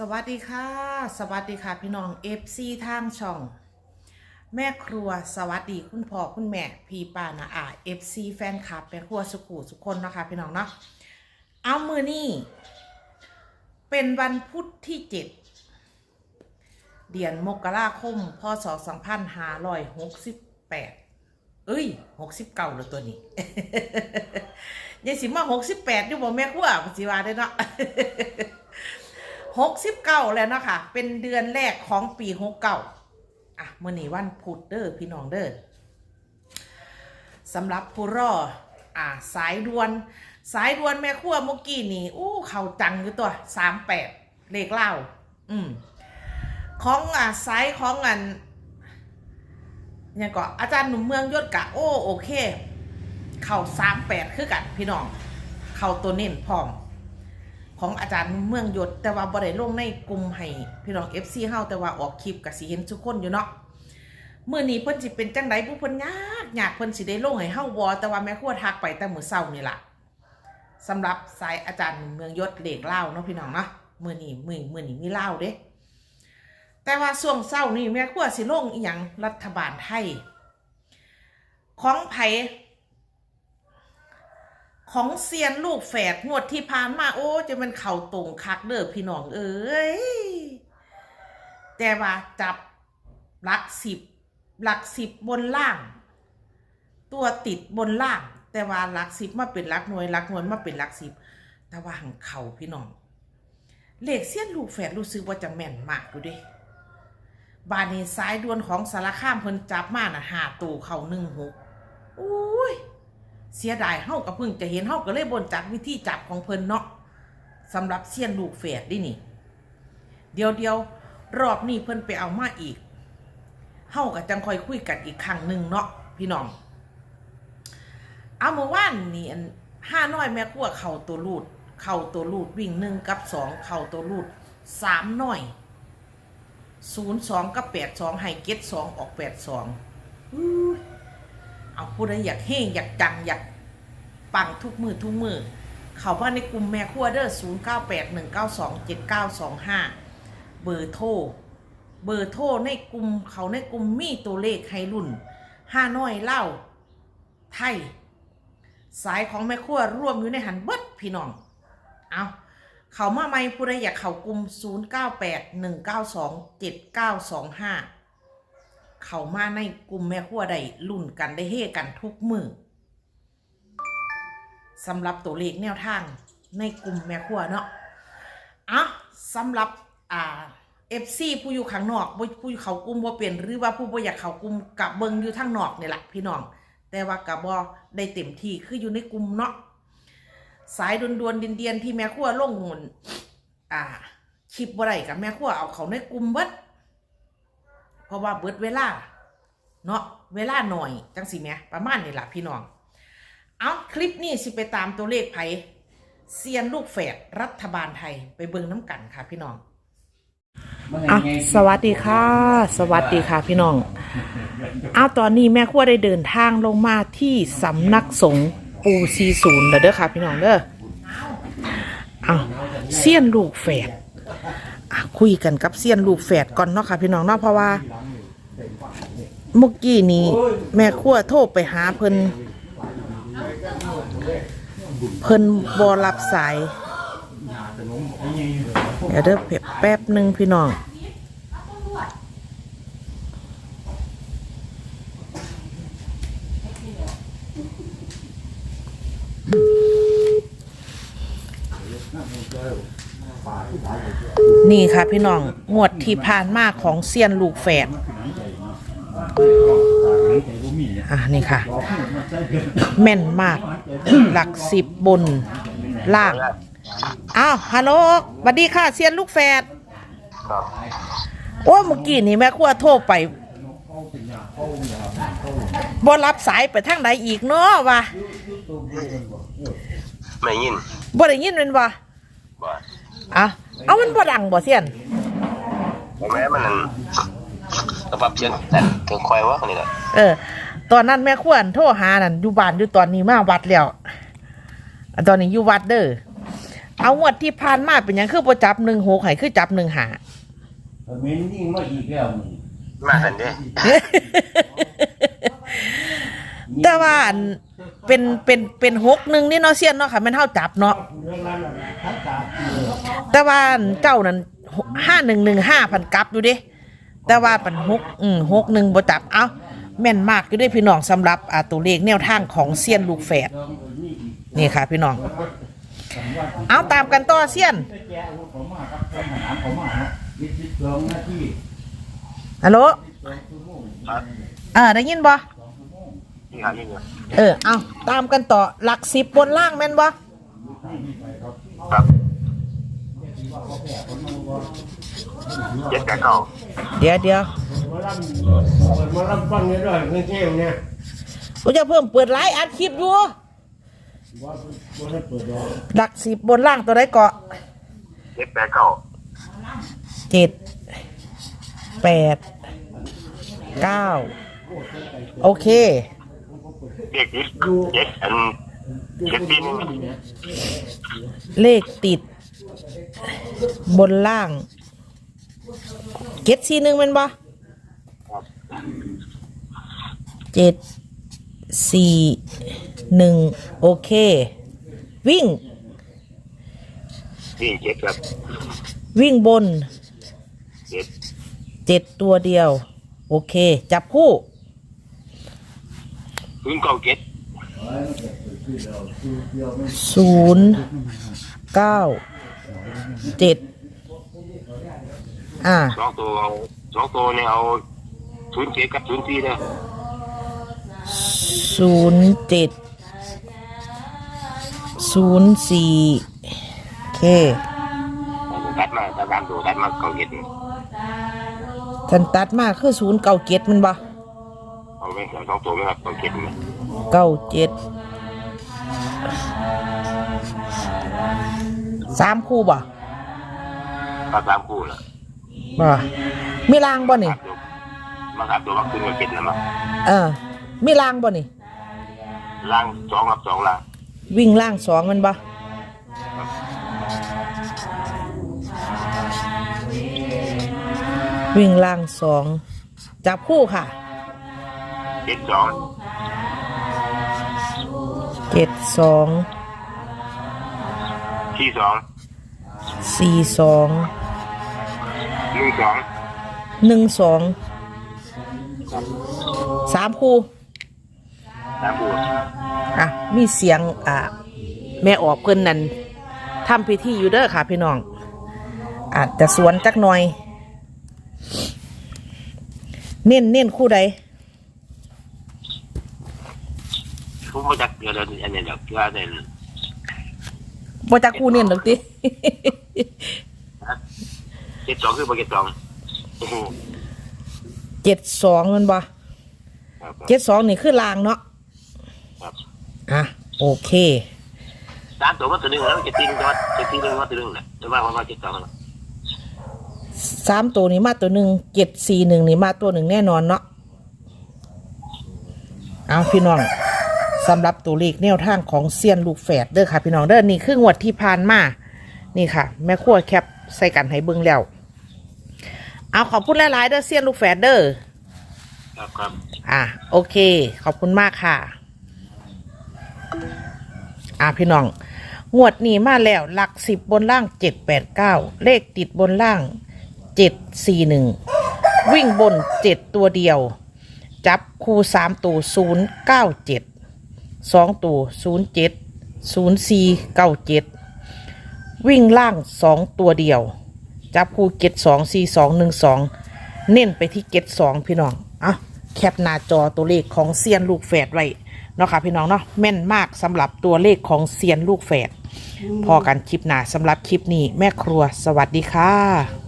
สวัสดีค่ะ สวัสดีค่ะพี่น้องเอฟซีทางช่อง แม่ครัวสวัสดีคุณพ่อคุณแม่ พี่ป้านาอาเอฟซีแฟนคลับแม่ครัวสุขุสุกคนนะคะพี่น้องเนาะเอามือนี่เป็นวันพุธที่เจ็ดเดือนมกราคมพศสองพันห้าร้อยหกสิบแปดเอ้ยหกสิบเก้าแล้วตัวนี้ยังสิมาหกสิบแปดอยู่บ่แม่ครัวปฏิวาได้เนาะ หกสิบเก้าแล้วเนาะค่ะเป็นเดือนแรกของปีหกเก้าอะมื่อนี้วันพุธเด้อพี่น้องเด้อสำหรับผู้รออ่าสายด่วน สายด่วนแม่ครัวมกี้นี่อู้เขาจังอยู่ตัวสามแปดเลขเล่า อืมของอ่าสายของอันเนี่ยก็อาจารย์หนุ่มเมืองยศกะโอ้โอเค เข่าสามแปดคือกันพี่น้อง เข่าตัวเน้นพร้อม ของอาจารย์เมืองยศแต่ว่าบ่ได้ลงในกลุ่มให้พี่น้อง FC เฮาแต่ว่าออกคลิปก็สิเห็นทุกคนอยู่เนาะเมื้อนี้เพิ่นสิเป็นจังไดผู้เพิ่นยากยากเพิ่นสิได้ลงให้เฮาบ่แต่ว่าแม่ครัวทักไปแต่มื้อเช้านี่ล่ะสำหรับสายอาจารย์เมืองยศเหลขเล่าเนาะพี่น้องเนาะมื้อนี้มื้อมื้อนี้มีเล่าเด้ แต่ว่าช่วงเช้านี่แม่ครัวสิลงอีหยังรัฐบาลไทย ของไผ ของเซียนลูกแฝดงวดที่ผ่านมาโอ้จะมันเข่าตรงคักเด้อพี่น้องเอ้ยแต่ว่าจับหลักสิบหลักสิบบนล่าง ตัวติดบนล่าง แต่ว่าหลักสิบมาเป็นหลักหน่วยหลักหน่วยมาเป็นหลักสิบแต่ว่าหังเข่าพี่น้องเลขเซียนลูกแฝดรู้สึกว่าจะแม่นมากดูดิบานนี้สายดวนของสารข้ามเพิ่นจับมาน่ะหาตูเข่าหนึ่งหกอุ้ย เสียดายเฮาก็เพิ่งจะเห็นเฮาก็เลยบนจากวิธีจับของเพิ่นเนาะสำหรับเซียนลูกเฟดดินี่ เดียวเดียวรอบนี้เพิ่นไปเอามาอีกเฮาก็จังคอยคุยกันอีกครั้งหนึ่งเนาะพี่น้อง เอาเมื่อวานนี่อันห้าน้อยแม่ครัวเข่าตัวรูด เข่าตัวรูดวิ่งหนึ่งกับสองเข่าตัวรูดสามน้อยศูนย์สองกับแปดสองให้เก็ตสองออกแปดสองเอาผู้ใดอยากเฮงอยากดังอยาก ปังทุกมือทุกมือเขาว่าในกลุ่มแม่ครัวเด้อ0 9 8 1 9 2 7 9 2 5 เบอร์โทร เบอร์โทรในกลุ่มเขาในกลุ่มมีตัวเลขให้รุ่นห้าน้อยเล่า ไทย สายของแม่ครัวร่วมอยู่ในหันเบิดพี่น้อง เอาเขามาใหม่ผู้ใดอยากเข้ากลุ่ม 0 9 8 1 9 2 7 9 2 5 เขามาในกลุ่มแม่ครัวได้ลุ่นกันได้เฮกันทุกมือ สำหรับตัวเลขแนวทางในกลุ่มแม่ครัวเนาะอะสำหรับอ่าเอฟซีผู้อยู่ข้างนอกผู้เขากลุ่มบ่เปลี่ยนหรือว่าผู้บ่อยากเขากลุ่มกับเบิงอยู่ทางนอกนี่แหละพี่น้อง แต่ว่ากับบ่ได้เต็มที่คืออยู่ในกลุ่มเนาะสายดวนดวนๆเดียนที่แม่ครัวลงหุ่นอ่าคลิปบ่ได้กับแม่ครัวเอาเขาในกลุ่มเบิดเพราะว่าเบิดเวลาเนาะเวลาหน่อยจังสิแม่ประมาณนี้ล่ะพี่น้อง เอาคลิปนี้สิไปตามตัวเลขไผเซียนลูกแฝดรัฐบาลไทยไปเบิ่งน้ำกันค่ะพี่น้องอะสวัสดีค่ะ สวัสดีค่ะพี่น้องเอาตอนนี้แม่ครัวได้เดินทางลงมาที่สำนักสงฆ์ปูซีศูนย์แล้วเด้อค่ะพี่น้องเด้อเอาเซียนลูกแฝดอะคุยกันกับเซียนลูกแฝดก่อนเนาะค่ะพี่น้องเนาะเพราะว่าเมื่อกี้นี้แม่ครัวโทรไปหาเพิ่น เพิ่นบอรับสาย เดี๋ยวเด้อแป๊บหนึ่งพี่น้องนี่ค่ะพี่น้อง งวดที่ผ่านมาของเซียนลูกแฝด อะนี่ค่ะ แม่นมาก หลักสิบบนล่าง อ้าว ฮัลโหลสวัสดีค่ะ เซียนลูกแฝดครับโอ้เมื่อกี้นี่แม่ครัวโทรไปบ่รับสายไปทางไหนอีกเนาะวะไม่ยินบ่ได้ยินแมันบ่บ่อะเอามันบ่ดังบ่เซียนแม้มันนั่นกระปับเชียนแต่ถึงคอยว่าคนนี้แหละเออ ตอนนั้นแม่ครัวอั่นโทรหานั่นอยู่บ้านอยู่ตอนนี้มาวัดแล้วอันตอนนี้อยู่วัดเด้อเอางวดที่ผ่านมาเป็นหยังคือบ่จับหนึ่งหกให้คือจับหนึ่งหาเมนยิ่งมาอีกแล้วมึงมาสันเด้แต่ว่าอันเป็นเป็นเป็นหกหนึ่งนี่เนาะเซียนเนาะค่ะแมันเท่าจับเนาะเรื่องนั้นน่ะทักษะเออแต่ว่าอันเจ้านั้นห้าหนึ่งหนึ่งห้าพันกลับอยู่เดิแต่ว่าเป็นหกอืมหกหนึ่งบ่จับเอา แม่นมากอยู่เด้วยพี่น้องสำหรับอ่าตัวเลขแนวทางของเซียนลูกแฝดนี่ค่ะ พี่น้อง เอาตามกันต่อเซียนแกเอาเขามาครับทำอาหารเขามาเนาะยี่สิบสองนาทีฮัลโหลสองชั่วโมงครับเออได้ยินบ่นี่ครับนี่ครับเออเอาตามกันต่อหลักสิบบนล่างแม่นบ่ครับเจ็ดแปดเก้า เดี๋ยวเดี๋ยวมาลำมาลำฟังเนี่ยด้วยเงี้ยเงี้ยเนี่ยผมจะเพิ่มเปิดไลฟ์อัดคลิปอยู่ว่าว่าให้เปิดดอกหลักสิบบนล่างตัวใดเกาะเจ็ดแปดเก้าเจ็ดแปดเก้าโอเคเจ็ดยิดเจ็ดอันเจ็ดปีนึงเลขติด บนล่าง เจ็ดสี่หนึ่งแมันบ่เจ็ดสี่หนึ่งโอเค วิ่งนี่เจ็ดครับวิ่งบนเจ็ดเจ็ดตัวเดียว โอเค จับคู่พื้นเก้าเจ็ดศูนย์เก้าเจ็ด อ่าสองตัวเอาสองตัวเนี่ยเอาศูนย์เจ็ดกับศูนย์สี่นะศูนย์เจ็ดศูนย์สี่โอเคตัดมาตัดตามตัวตัดมาเก้าเจ็ดทันตัดมาคือศูนย์เก้าเจ็ดมันบ่เอาไปสองตัวไหมครับเก้าเจ็ดไหมเก้าเจ็ดสามคู่บ่ตัดสามคู่ละ บ่มีรางบ่นี่มาสามตัวมาขึ้นมาเจ็ดนะมาเออ มีรางบ่นี่ล่างสองครับสองล่างวิ่งล่างสองมันบ่วิ่งล่างสองจับคู่ค่ะเจ็ดสองเจ็ดสองที่สองสี่สอง หนึ่งสองหนึ่งสองสามคู่สามคู่อะมีเสียงอะแม่ออกเพิ่นนั่นทำพิธีอยู่เด้อค่ะพี่น้องอาจจะสวนจักหน่อย เน้นเน้นคู่ใดผมมาจากเดือนอันนี้เดี๋ยวเพื่อได้บ่จักคู่เน้นหรอกติ เจ็ดสองคือโปรเจ็ดสองโอ้โหเจ็ดสองมันบ่ครับเจ็ดสองนี่คือลางเนาะครับอะโอเค สามตัวมาตัวหนึ่งแล้วเจ็ดทีนึงตัวเจ็ดทีนึงมาตัวหนึ่งแหละแต่ว่าว่าเจ็ดสองแล้วสามตัวนี้มาตัวหนึ่งเจ็ดสี่หนึ่งนี่มาตัวหนึ่งแน่นอนเนาะเอาพี่น้องสำหรับตัวเลขแนวทางของเซียนลูกแฝดเด้อค่ะพี่น้องเด้อนี่คืองวดที่ผ่านมา นี่ค่ะ แม่ขั้วแคปใส่กันให้เบิ่งแล้ว เอาขอบคุณหลายๆเด้อเซียนลูกแฝดเด้อครับครับอะโอเค ขอบคุณมากค่ะ อะพี่น้องงวดนี้มาแล้ว หลักสิบบนล่างเจ็ดแปดเก้าเลขติดบนล่างเจ็ดสี่หนึ่งวิ่งบนเจ็ดตัวเดียว จับคู่สามตัวศูนย์เก้าเจ็ดสองตัวศูนย์เจ็ดศูนย์สี่เก้าเจ็ดวิ่งล่างสองตัวเดียว จับคู่เก็ดสองสี่สองหนึ่งสองเน้นไปที่เก็ดสองพี่น้องอะแคปหน้าจอตัวเลขของเซียนลูกแฝดไว้เนาะค่ะพี่น้องเนาะแม่นมากสำหรับตัวเลขของเซียนลูกแฝดพอกันคลิปหน้าสำหรับคลิปนี้แม่ครัวสวัสดีค่ะ